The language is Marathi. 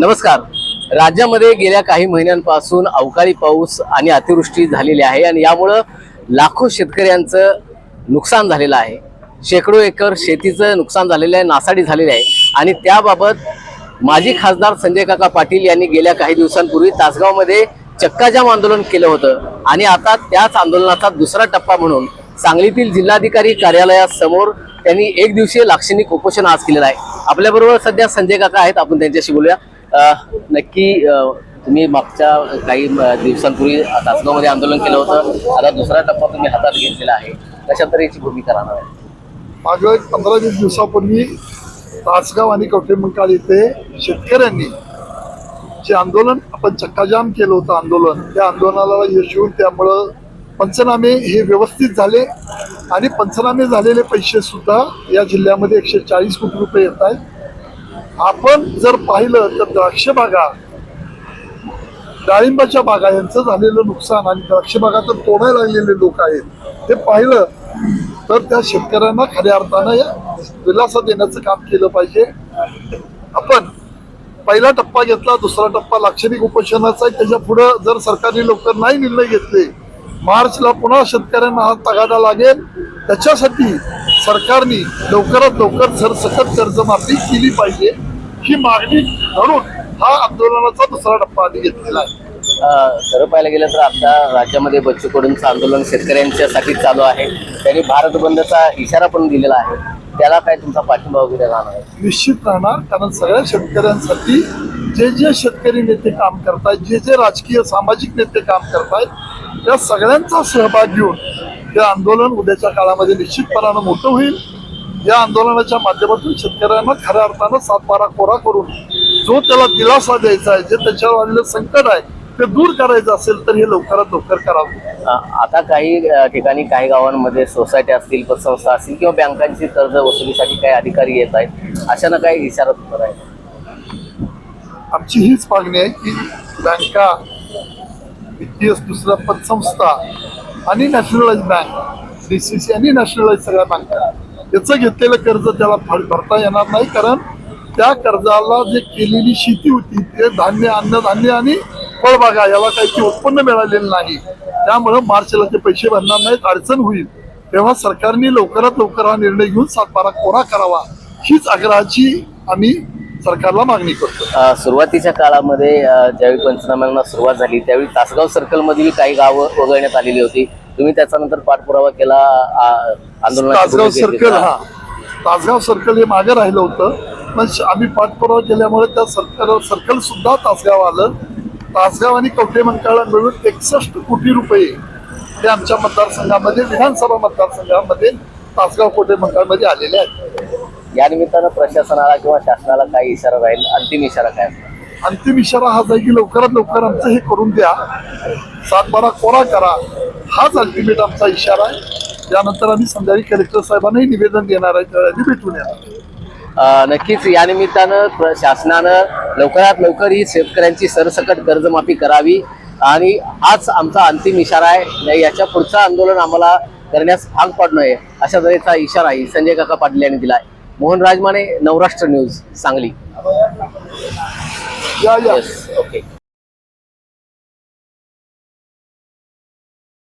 नमस्कार. राज्यामध्ये गेल्या काही महिन्यांपासून अवकाळी पाऊस आणि अतिवृष्टी झालेली आहे आणि यामुळं लाखो शेतकऱ्यांचं नुकसान झालेलं आहे. शेकडो एकर शेतीचं नुकसान झालेलं आहे नासाडी झालेली आहे. आणि त्याबाबत माजी खासदार संजय काका पाटील यांनी गेल्या काही दिवसांपूर्वी तासगावमध्ये चक्काजाम आंदोलन केलं होतं. आणि आता त्याच आंदोलनाचा दुसरा टप्पा म्हणून सांगलीतील जिल्हाधिकारी कार्यालयासमोर त्यांनी एक दिवसीय लाक्षणिक उपोषण आज केलेलं आहे. आपल्याबरोबर सध्या संजय काका आहेत आपण त्यांच्याशी बोलूया. नक्की तुम्ही मागच्या काही दिवसांपूर्वी तासगावमध्ये आंदोलन केलं होतं. आता दुसरा टप्पा तुम्ही हातात घेतलेला आहे. कशा तऱ्हेची भूमिका राहणार आहे? मागं एक पंधरा वीस दिवसापूर्वी तासगाव आणि कवठेमंकाळ येथे शेतकऱ्यांनी जे आंदोलन आपण चक्काजाम केलं होतं आंदोलन. त्या आंदोलनाला यश येऊन त्यामुळं पंचनामे हे व्यवस्थित झाले आणि पंचनामे झालेले पैसे सुद्धा या जिल्ह्यामध्ये एकशे चाळीस कोटी रुपये येत आहेत. आपण जर पाहिलं तर द्राक्ष बागा डाळिंबाच्या बागा यांचं झालेलं नुकसान आणि द्राक्ष बागा तर तोडायला लागलेले लोक आहेत ते पाहिलं तर त्या शेतकऱ्यांना खऱ्या अर्थानं दिलासा देण्याचं काम केलं पाहिजे. आपण पहिला टप्पा घेतला दुसरा टप्पा लाक्षणिक उपोषणाचा आहे. त्याच्या पुढं जर सरकारने लवकर नाही निर्णय घेतले मार्चला पुन्हा शेतकऱ्यांना हा तगादा लागेल. त्याच्यासाठी सरकारने लवकरात लवकर सरसकट कर्जमाफी केली पाहिजे. ही मागणी धरून हा आंदोलनाचा दुसरा टप्पा आधी घेतलेला आहे. खरं पाहायला गेलं तर आता राज्यामध्ये बच्चू कडूंचं आंदोलन शेतकऱ्यांच्यासाठी चालू आहे. त्यांनी भारत बंदचा इशारा पण दिलेला आहे. त्याला काय तुमचा पाठिंबा वगैरे राहणार आहे? निश्चित राहणार कारण सगळ्या शेतकऱ्यांसाठी जे जे शेतकरी नेते काम करतायत जे जे राजकीय सामाजिक नेते काम करतायत त्या सगळ्यांचा सहभाग घेऊन हे आंदोलन उद्याच्या काळामध्ये निश्चितपणानं मोठं होईल. या आंदोलनाच्या माध्यमातून शेतकऱ्यांना खऱ्या अर्थानं सातबारा कोरा करून जो त्याला दिलासा द्यायचा आहे जे त्याच्यावर आलेलं संकट आहे ते दूर करायचं असेल तर हे लवकरात लवकर करावं. आता काही ठिकाणी काही गावांमध्ये सोसायटी असतील पतसंस्था असतील किंवा बँकांची कर्ज वसुलीसाठी काही अधिकारी येत आहेत अशानं काही इशारा तुम्हाला आहे? आमची हीच मागणी आहे की बँका वित्तीय दुसऱ्या पतसंस्था आणि nationalise bank D C C आणि नॅशनलाइज सगळ्या बँका त्याचं घेतलेलं कर्ज त्याला भरता येणार नाही कारण त्या कर्जाला जे केलेली शेती होती ते धान्य अन्नधान्य आणि फळबागा याला काही ते उत्पन्न मिळालेलं नाही. त्यामुळं मार्चला ते पैसे भरणार नाहीत अडचण होईल. तेव्हा सरकारने लवकरात लवकर हा निर्णय घेऊन सातबारा कोरा करावा हीच आग्रहाची आम्ही सरकारला मागणी करतो सुरुवातीच्या काळामध्ये ज्यावेळी पंचनाम्यांना सुरुवात झाली त्यावेळी तासगाव सर्कलमधील काही गावं वगळण्यात आलेली होती. तुम्ही त्याचा नंतर पाठपुरावा केला तासगाव. सर्कल हा. तासगाव सर्कल हे मागे राहिलं होतं. पण आम्ही पाठपुरावा केल्यामुळे त्या सर्कल सर्कल सुद्धा तासगाव आलं. तासगाव आणि कवठे मंकाळा मिळून एकसष्ट कोटी रुपये हे आमच्या मतदारसंघामध्ये विधानसभा मतदारसंघामध्ये तासगाव कोटे मंकाळमध्ये आलेले आहेत. या निमित्तानं प्रशासनाला किंवा शासनाला काही इशारा राहील? अंतिम इशारा काय? अंतिम इशारा हाच आहे की लवकरात लवकर आमचं हे करून द्या. सातबारा कोरा करा. हाच अल्टिमेट आमचा इशारा आहे. त्यानंतर आम्ही संध्याकाळी कलेक्टर साहेबांनाही निवेदन देणार आहे त्यावेळी भेटून येणार नक्कीच या निमित्तानं शासनानं लवकरात लवकर ही शेतकऱ्यांची सरसकट कर्जमाफी करावी आणि हाच आमचा अंतिम इशारा आहे. याच्या पुढचं आंदोलन आम्हाला करण्यास भाग पाडणं आहे. अशा तऱ्हेचा इशाराही संजय काका पाटील यांनी दिला आहे मोहन राजमाने नवराष्ट्र न्यूज सांगली. या या.